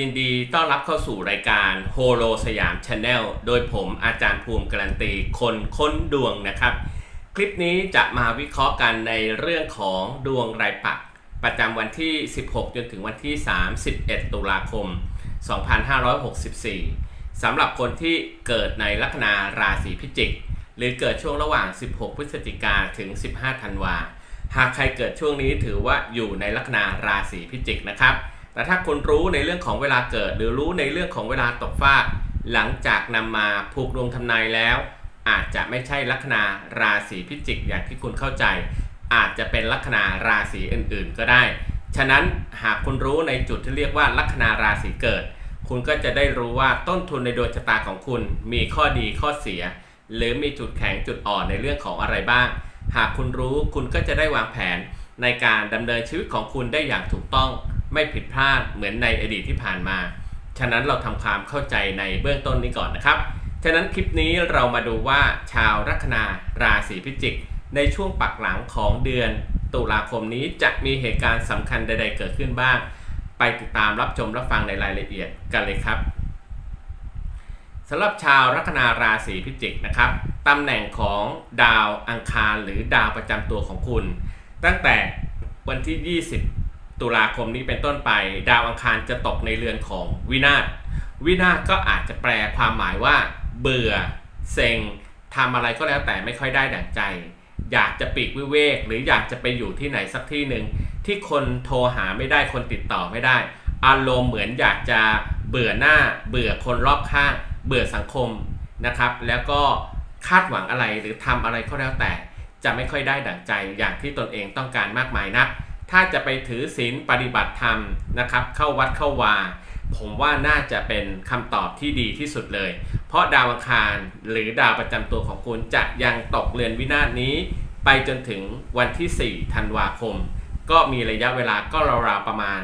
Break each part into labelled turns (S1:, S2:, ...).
S1: ยินดีต้อนรับเข้าสู่รายการโฮโลสยามชาแนลโดยผมอาจารย์ภูมิการันตีคนค้นดวงนะครับ คลิปนี้จะมาวิเคราะห์กันในเรื่องของดวงรายปักประจำวันที่ 16 จนถึงวันที่ 31 ตุลาคม 2564 สำหรับคนที่เกิดในลัคนาราศีพิจิก หรือเกิดช่วงระหว่าง 16 พฤศจิกาถึง 15 ธันวา หากใครเกิดช่วงนี้ถือว่าอยู่ในลัคนาราศีพิจิกนะครับ แต่ถ้าคุณรู้ในเรื่องของเวลาเกิด หรือรู้ในเรื่องของเวลาตกฟาก หลังจากนำมาผูกดวงทำนายแล้ว อาจจะไม่ใช่ลัคนาราศีพิจิกอย่างที่คุณเข้าใจ อาจจะเป็นลัคนาราศีอื่นๆ ก็ได้ ฉะนั้นหากคุณรู้ในจุดที่เรียกว่าลัคนาราศีเกิด คุณก็จะได้รู้ว่าต้นทุนในดวงชะตาของคุณมีข้อดีข้อเสีย หรือมีจุดแข็งจุดอ่อนในเรื่องของอะไรบ้าง หากคุณรู้คุณก็จะได้วางแผนในการดำเนินชีวิตของคุณได้อย่างถูกต้อง ไม่ผิดพลาดเหมือนในอดีตที่ผ่านมา ฉะนั้นเราทำความเข้าใจในเบื้องต้นนี้ก่อนนะครับ ฉะนั้นคลิปนี้เรามาดูว่าชาวลัคนาราศีพิจิก ในช่วงปักหลังของเดือน ตุลาคมนี้จะมีเหตุการณ์สำคัญใด ๆ เกิดขึ้นบ้าง ไปติดตามรับชมรับฟังในรายละเอียดกันเลยครับสำหรับชาวลัคนาราศีพิจิกนะครับตำแหน่งของดาวอังคารหรือดาวประจำตัวของคุณ ตั้งแต่วันที่ 20 ตุลาคมนี้เป็นต้นไป ดาวอังคารจะตกในเรือนของวินาศวินาศก็อาจจะแปลความหมายว่า เบื่อ เซ็งทำอะไรก็แล้วแต่ไม่ค่อยได้ดั่งใจ อยากจะปีกวิเวก หรืออยากจะไปอยู่ที่ไหนสักที่หนึ่งที่คนโทรหาไม่ได้คนติดต่อไม่ได้ อารมณ์เหมือนอยากจะเบื่อหน้า เบื่อคนรอบข้าง เบื่อสังคมนะครับ แล้วก็คาดหวังอะไรหรือทำอะไรก็แล้วแต่ จะไม่ค่อยได้ดั่งใจอย่างที่ตนเองต้องการมากมายนัก ถ้าจะไปถือศีลปฏิบัติธรรมนะครับ เข้าวัดเข้าวา ผมว่าน่าจะเป็นคำตอบที่ดีที่สุดเลย เพราะดาวอังคารหรือดาวประจำตัวของคุณจะยังตกเรือนวินาศนี้ ไปจนถึงวันที่4ธันวาคม ก็มีระยะเวลาก็ราวๆประมาณ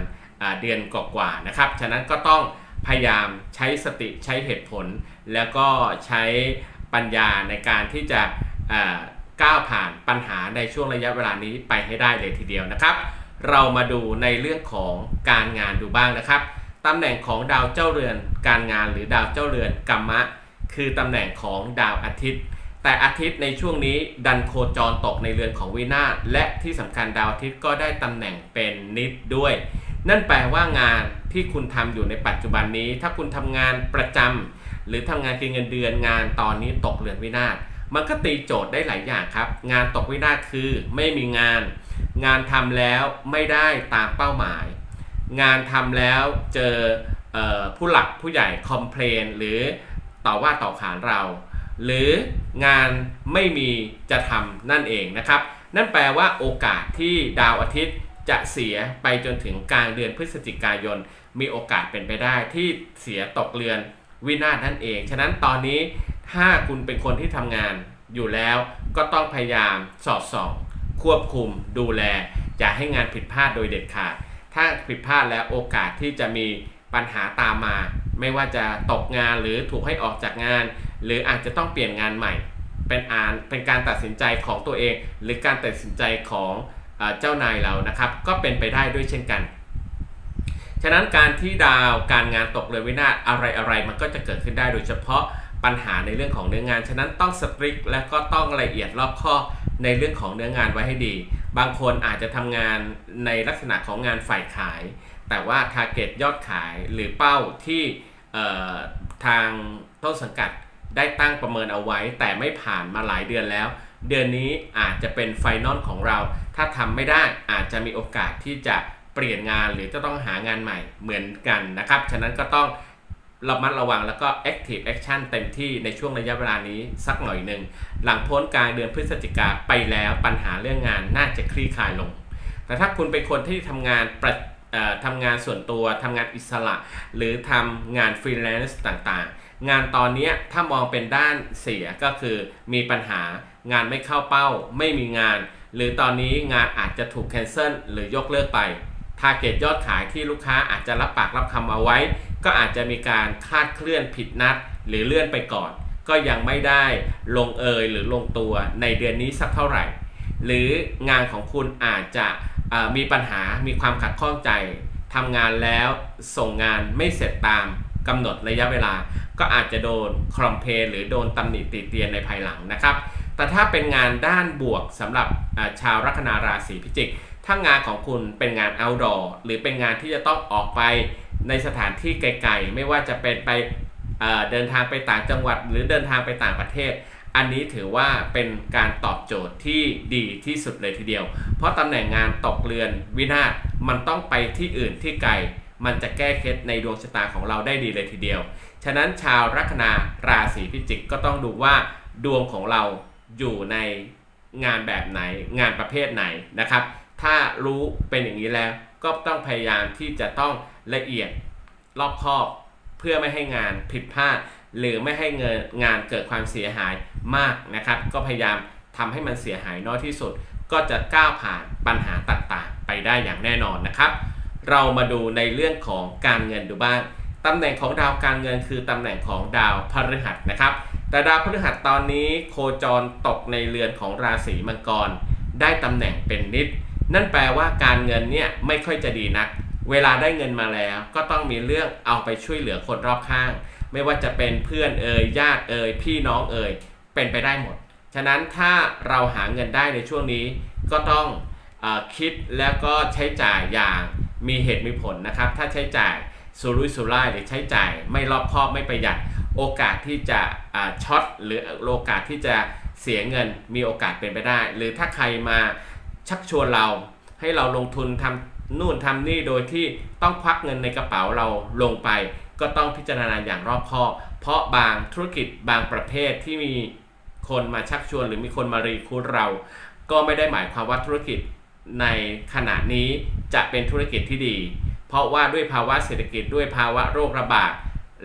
S1: เดือนกว่าๆนะครับ ฉะนั้นก็ต้องพยายามใช้สติใช้เหตุผล แล้วก็ใช้ปัญญาในการที่จะ ก้าวผ่านปัญหาในช่วงระยะเวลานี้ไปให้ได้เลยทีเดียวนะครับ เรามาดูในเรื่องของการงานดูบ้างนะครับตำแหน่งของดาวเจ้าเรือน การงานหรือดาวเจ้าเรือนกัมมะ คือตำแหน่งของดาวอาทิตย์ แต่อาทิตย์ในช่วงนี้ดันโคจรตกในเรือนของวินาศและที่สำคัญดาวอาทิตย์ก็ได้ตำแหน่งเป็นนิดด้วย นั่นแปลว่างานที่คุณทำอยู่ในปัจจุบันนี้ ถ้าคุณทำงานประจำหรือทำงานกินเงินเดือนงานตอนนี้ตกเรือนวินาศ มันก็ตีโจทย์ได้หลายอย่างครับ งานตกวินาศคือไม่มีงาน งานทำแล้วไม่ได้ตามเป้าหมาย งานทำแล้วเจอเออผู้หลักผู้ใหญ่คอมเพลนหรือต่อว่าต่อขานเรา หรืองานไม่มีจะทำนั่นเองนะครับ นั่นแปลว่าโอกาสที่ดาวอาทิตย์จะเสียไปจนถึงกลางเดือนพฤศจิกายน มีโอกาสเป็นไปได้ที่เสียตกเรือน วินาศนั่นเอง ฉะนั้นตอนนี้ถ้าคุณเป็นคนที่ทำงานอยู่แล้วก็ต้องพยายามสอดส่อง ควบคุมดูแล อย่าให้งานผิดพลาดโดยเด็ดขาด ถ้าผิดพลาดแล้วโอกาสที่จะมีปัญหาตามมา ไม่ว่าจะตกงานหรือถูกให้ออกจากงาน หรืออาจจะต้องเปลี่ยนงานใหม่ เป็นอ่านเป็นการตัดสินใจของตัวเอง หรือการตัดสินใจของเออเจ้านายเรานะครับ ก็เป็นไปได้ด้วยเช่นกัน ฉะนั้นการที่ดาวการงานตกเรือนวินาศอะไรอะไรมันก็จะเกิดขึ้นได้โดยเฉพาะปัญหาในเรื่องของเนื้องาน ฉะนั้นต้องสตริกและก็ต้องละเอียดรอบคอบในเรื่องของเนื้องานไว้ให้ดี บางคนอาจจะทำงานในลักษณะของงานฝ่ายขาย แต่ว่า t a r g e t ยอดขายหรือเป้าที่ทางต้นสังกัดได้ตั้งประเมินเอาไว้ แต่ไม่ผ่านมาหลายเดือนแล้ว เดือนนี้อาจจะเป็นไฟนอลของเรา ถ้าทำไม่ได้อาจจะมีโอกาสที่จะ เปลี่ยนงานหรือจะต้องหางานใหม่เหมือนกันนะครับ ฉะนั้นก็ต้องระมัดระวังแล้วก็ active action เต็มที่ในช่วงระยะเวลานี้สักหน่อยหนึ่ง หลังพ้นกลางเดือนพฤศจิกาไปแล้วปัญหาเรื่องงานน่าจะคลี่คลายลง แต่ถ้าคุณเป็นคนที่ทำงานประทำงานส่วนตัวทำงานอิสระ หรือทำงานฟรีแลนซ์ต่างๆ งานตอนนี้ถ้ามองเป็นด้านเสียก็คือมีปัญหางานไม่เข้าเป้า ไม่มีงาน หรือตอนนี้งานอาจจะถูกแคนเซิลหรือยกเลิกไป ทาร์เก็ตยอดขายที่ลูกค้าอาจจะรับปากรับคำเอาไว้ ก็อาจจะมีการคาดเคลื่อนผิดนัด หรือเลื่อนไปก่อน ก็ยังไม่ได้ลงเอยหรือลงตัวในเดือนนี้สักเท่าไหร่ หรืองานของคุณอาจจะมีปัญหามีความขัดข้องใจทำงานแล้วส่งงานไม่เสร็จตามกำหนดระยะเวลา ก็อาจจะโดนคอมเพลหรือโดนตำหนิติเตียนในภายหลังนะครับ แต่ถ้าเป็นงานด้านบวกสำหรับชาวลัคนาราศีพิจิก ถ้างานของคุณเป็นงาน outdoor หรือเป็นงานที่จะต้องออกไปในสถานที่ไกลๆ ไม่ว่าจะเป็นไปเเดินทางไปต่างจังหวัด หรือเดินทางไปต่างประเทศ อันนี้ถือว่าเป็นการตอบโจทย์ที่ดีที่สุดเลยทีเดียว เพราะตำแหน่งงานตกเรือนวินาศมันต้องไปที่อื่นที่ไกล มันจะแก้เคล็ดในดวงชะตาของเราได้ดีเลยทีเดียว ฉะนั้นชาวลัคนาราศีพิจิกก็ต้องดูว่าดวงของเราอยู่ในงานแบบไหน งานประเภทไหนนะครับ ถ้ารู้เป็นอย่างนี้แล้ว ก็ต้องพยายามที่จะต้องละเอียดรอบคอบเพื่อไม่ให้งานผิดพลาด หรือไม่ให้เงินงานเกิดความเสียหายมากนะครับ ก็พยายามทำให้มันเสียหายน้อยที่สุด ก็จะก้าวผ่านปัญหาต่างๆ ไปได้อย่างแน่นอนนะครับ เรามาดูในเรื่องของการเงินดูบ้างตำแหน่งของดาวการเงินคือตำแหน่งของดาวพฤหัสนะครับ แต่ดาวพฤหัสตอนนี้โคจรตกในเรือนของราศีมังกร ได้ตำแหน่งเป็นนิด นั่นแปลว่าการเงินเนี่ยไม่ค่อยจะดีนัก เวลาได้เงินมาแล้ว ก็ต้องมีเรื่องเอาไปช่วยเหลือคนรอบข้าง ไม่ว่าจะเป็นเพื่อนเอ่ยญาติเอ่ยพี่น้องเอ่ยเป็นไปได้หมด ฉะนั้นถ้าเราหาเงินได้ในช่วงนี้ก็ต้องอคิดแล้วก็ใช้จ่ายอย่างมีเหตุมีผลนะครับ ถ้าใช้จ่ายสุรุ่ยสุร่ายหรือใช้จ่ายไม่รอบคอบไม่ประหยัด โอกาสที่จะช็อตหรือโอกาสที่จะเสียเงินมีโอกาสเป็นไปได้ หรือถ้าใครมา ชักชวนเราให้เราลงทุนทำนู่นทำนี่โดยที่ต้องควักเงินในกระเป๋าเราลงไป ก็ต้องพิจารณาอย่างรอบคอบ เพราะบางธุรกิจบางประเภทที่มีคนมาชักชวน หรือมีคนมารีคูดเรา ก็ไม่ได้หมายความว่าธุรกิจในขณะนี้จะเป็นธุรกิจที่ดี เพราะว่าด้วยภาวะเศรษฐกิจด้วยภาวะโรคระบาด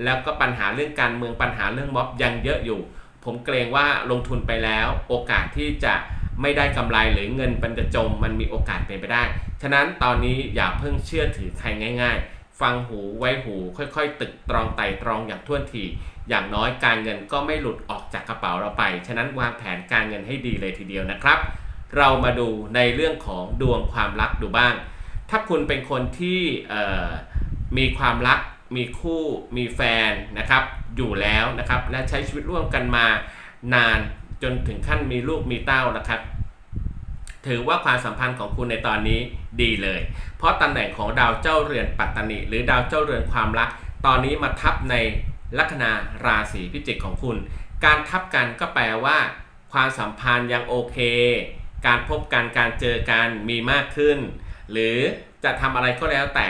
S1: แล้วก็ปัญหาเรื่องการเมืองปัญหาเรื่องม็อบยังเยอะอยู่ ผมเกรงว่าลงทุนไปแล้วโอกาสที่จะ ไม่ได้กำไรหรือเงินมันจะจมมันมีโอกาสเป็นไปได้ ฉะนั้นตอนนี้อย่าเพิ่งเชื่อถือใครง่าย ๆ ฟังหูไว้หู ค่อยๆ ตึกตรองไต่ตรองอย่างท่วนที อย่างน้อยการเงินก็ไม่หลุดออกจากกระเป๋าเราไป ฉะนั้นวางแผนการเงินให้ดีเลยทีเดียวนะครับ เรามาดูในเรื่องของดวงความรักดูบ้าง ถ้าคุณเป็นคนที่มีความรัก มีคู่ มีแฟนนะครับ อยู่แล้วนะครับ และใช้ชีวิตร่วมกันมานาน จนถึงขั้นมีลูกมีเต้านะครับ ถือว่าความสัมพันธ์ของคุณในตอนนี้ดีเลย เพราะตำแหน่งของดาวเจ้าเรือนปัตตานิหรือดาวเจ้าเรือนความรัก ตอนนี้มาทับในลัคนาราศีพิจิกของคุณ การทับกันก็แปลว่า ความสัมพันธ์ยังโอเค การพบกันการเจอกันมีมากขึ้น หรือจะทำอะไรก็แล้วแต่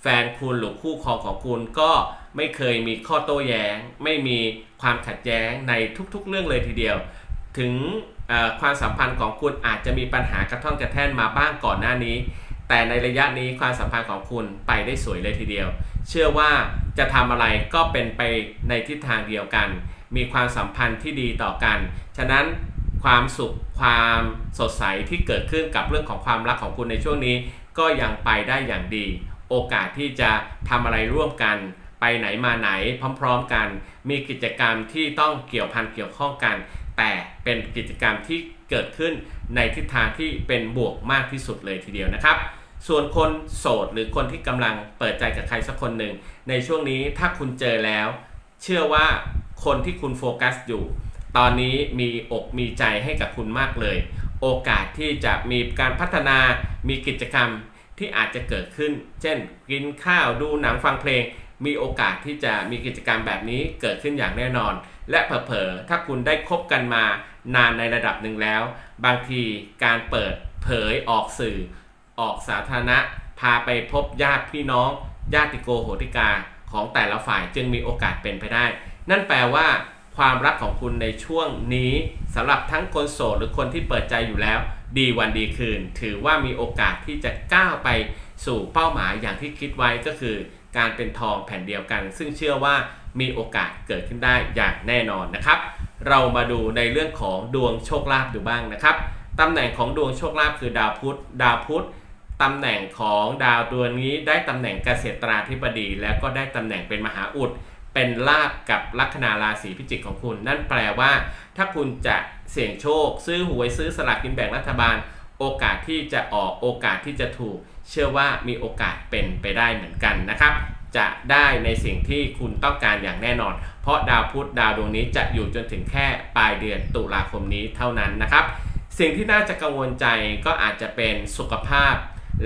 S1: แฟนคุณหรือคู่ครองของคุณก็ไม่เคยมีข้อโต้แย้ง ไม่มีความขัดแย้งในทุกๆ เรื่องเลยทีเดียว ถึงความสัมพันธ์ของคุณอาจจะมีปัญหากระท่อนกระแท่นมาบ้างก่อนหน้านี้ แต่ในระยะนี้ความสัมพันธ์ของคุณไปได้สวยเลยทีเดียว เชื่อว่าจะทำอะไรก็เป็นไปในทิศทางเดียวกัน มีความสัมพันธ์ที่ดีต่อกัน ฉะนั้นความสุขความสดใสที่เกิดขึ้นกับเรื่องของความรักของคุณในช่วงนี้ ก็ยังไปได้อย่างดี โอกาสที่จะทำอะไรร่วมกันไปไหนมาไหนพร้อม ๆ กัน มีกิจกรรมที่ต้องเกี่ยวพันเกี่ยวข้องกัน แต่เป็นกิจกรรมที่เกิดขึ้นในทิศทางที่เป็นบวกมากที่สุดเลยทีเดียวนะครับ ส่วนคนโสดหรือคนที่กำลังเปิดใจกับใครสักคนหนึ่ง ในช่วงนี้ถ้าคุณเจอแล้ว เชื่อว่าคนที่คุณโฟกัสอยู่ ตอนนี้มีอกมีใจให้กับคุณมากเลย โอกาสที่จะมีการพัฒนามีกิจกรรมที่อาจจะเกิดขึ้น เช่น กินข้าวดูหนังฟังเพลง มีโอกาสที่จะมีกิจกรรมแบบนี้เกิดขึ้นอย่างแน่นอน และเผลอๆถ้าคุณได้คบกันมานานในระดับหนึ่งแล้ว บางทีการเปิดเผยออกสื่อ ออกสาธารณะ พาไปพบญาติพี่น้อง ญาติโกโหติกาของแต่ละฝ่ายจึงมีโอกาสเป็นไปได้ นั่นแปลว่า ความรักของคุณในช่วงนี้สำหรับทั้งคนโสดหรือคนที่เปิดใจอยู่แล้ว ดีวันดีคืน ถือว่ามีโอกาสที่จะก้าวไปสู่เป้าหมายอย่างที่คิดไว้ก็คือ การเป็นทองแผ่นเดียวกัน ซึ่งเชื่อว่ามีโอกาสเกิดขึ้นได้อย่างแน่นอนนะครับ เรามาดูในเรื่องของดวงโชคลาภดูบ้างนะครับตำแหน่งของดวงโชคลาภคือดาวพุธดาวพุธตำแหน่งของดาวดวงนี้ได้ตำแหน่งเกษตราธิบดี แล้วก็ได้ตำแหน่งเป็นมหาอุด เป็นลาบกับลัคนาราศีพิจิกของคุณ นั่นแปลว่า ถ้าคุณจะเสี่ยงโชค ซื้อหวยซื้อสลากกินแบ่งรัฐบาล โอกาสที่จะออกโอกาสที่จะถูก เชื่อว่ามีโอกาสเป็นไปได้เหมือนกันนะครับ จะได้ในสิ่งที่คุณต้องการอย่างแน่นอน เพราะดาวพุธดาวดวงนี้จะอยู่จนถึงแค่ปลายเดือนตุลาคมนี้เท่านั้นนะครับ สิ่งที่น่าจะกังวลใจก็อาจจะเป็นสุขภาพ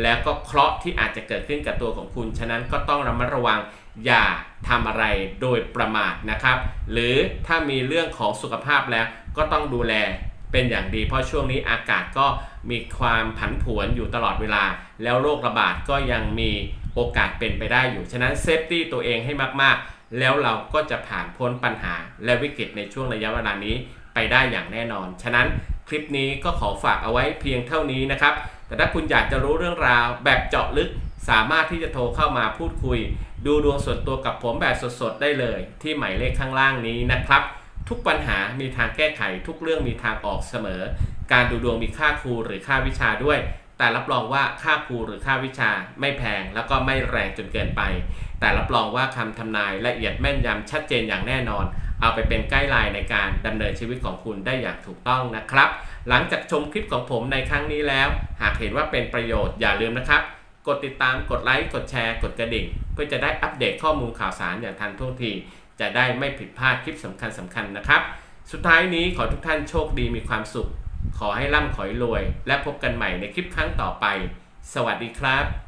S1: แล้วก็เคราะห์ที่อาจจะเกิดขึ้นกับตัวของคุณ ฉะนั้นก็ต้องระมัดระวังอย่าทำอะไรโดยประมาทนะครับ หรือถ้ามีเรื่องของสุขภาพแล้วก็ต้องดูแล เป็นอย่างดี เพราะช่วงนี้อากาศก็มีความผันผวนอยู่ตลอดเวลา แล้วโรคระบาดก็ยังมีโอกาสเป็นไปได้อยู่ ฉะนั้นเซฟตี้ตัวเองให้มากๆ แล้วเราก็จะผ่านพ้นปัญหาและวิกฤตในช่วงระยะเวลานี้ไปได้อย่างแน่นอน ฉะนั้นคลิปนี้ก็ขอฝากเอาไว้เพียงเท่านี้นะครับ แต่ถ้าคุณอยากจะรู้เรื่องราวแบบเจาะลึก สามารถที่จะโทรเข้ามาพูดคุย ดูดวงส่วนตัวกับผมแบบสดๆได้เลย ที่หมายเลขข้างล่างนี้นะครับ ทุกปัญหามีทางแก้ไข ทุกเรื่องมีทางออกเสมอ การดูดวงมีค่าครูหรือค่าวิชาด้วย แต่รับรองว่าค่าครูหรือค่าวิชาไม่แพงแล้วก็ไม่แรงจนเกินไป แต่รับรองว่าคำทำนายละเอียดแม่นยำชัดเจนอย่างแน่นอน เอาไปเป็นไกด์ไลน์ในการดำเนินชีวิตของคุณได้อย่างถูกต้องนะครับ หลังจากชมคลิปของผมในครั้งนี้แล้ว หากเห็นว่าเป็นประโยชน์อย่าลืมนะครับ กดติดตามกดไลค์กดแชร์ กดกระดิ่ง เพื่อจะได้อัปเดตข้อมูลข่าวสารอย่างทันท่วงที จะได้ไม่ผิดพลาดคลิปสำคัญสำคัญนะครับ สุดท้ายนี้ขอทุกท่านโชคดีมีความสุข ขอให้ร่ำขอให้รวย และพบกันใหม่ในคลิปครั้งต่อไป สวัสดีครับ